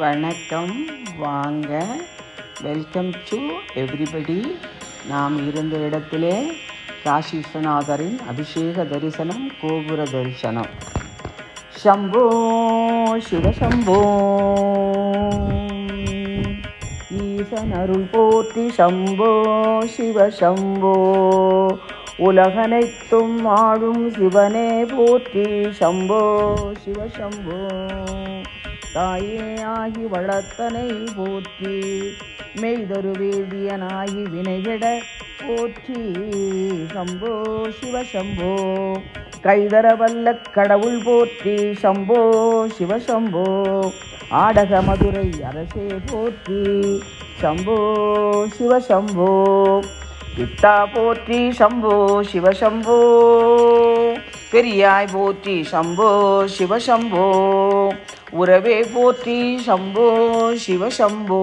வணக்கம். வாங்க. Welcome to everybody நாம் இருந்த இடத்திலே காசி விஸ்வநாதரின் அபிஷேக தரிசனம் கோபுர தரிசனம். சம்போ சிவசம்போ ஈசன் அருள் போற்றி சம்போ சிவசம்போ உலகனைத்தும் ஆளும் சிவனே போற்றி சம்போ சிவசம்போ தாயே ஆகி வளர்த்தனை போற்றி மெய்தொரு வேதியனாகி வினைகிட போற்றி சம்போ சிவசம்போ கைதர வல்ல கடவுள் போற்றி சம்போ சிவசம்போ ஆடக மதுரை அரசே போற்றி சம்போ சிவசம்போ பித்தா போற்றி சம்போ சிவசம்போ பெரியாய் போற்றி சம்போ சிவசம்போ உறவே போற்றி சம்போ சிவசம்போ